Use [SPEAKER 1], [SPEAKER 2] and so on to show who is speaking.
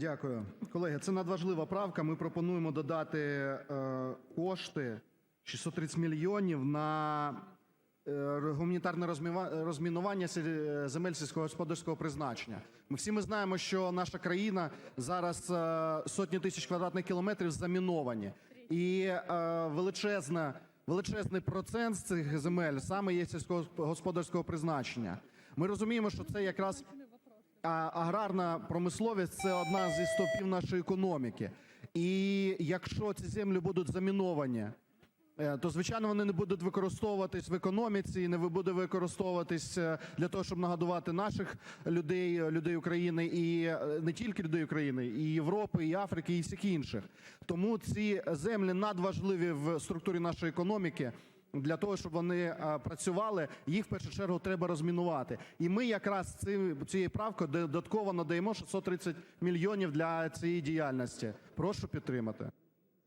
[SPEAKER 1] Дякую. Колеги, це надважлива правка. Ми пропонуємо додати е, кошти 630 мільйонів на е, гуманітарне розміва- розмінування сіль- земель сільськогосподарського призначення. Ми всі ми знаємо, що наша країна зараз е, сотні тисяч квадратних кілометрів заміновані. І е, величезна, величезний процент з цих земель саме є сільськогосподарського призначення. Ми розуміємо, що це якраз аграрна промисловість це одна зі стовпів нашої економіки. І якщо ці землі будуть заміновані, е, то звичайно вони не будуть використовуватись в економіці, і не будуть використовуватись е, для того, щоб нагодувати наших людей, е, людей України, і не тільки людей України, і Європи, і Африки, і всіх інших. Тому ці землі надважливі в структурі нашої економіки. Для того щоб вони е, працювали, їх в першу чергу треба розмінувати. І ми якраз цією правкою додатково надаємо 630 мільйонів для цієї діяльності. Прошу підтримати.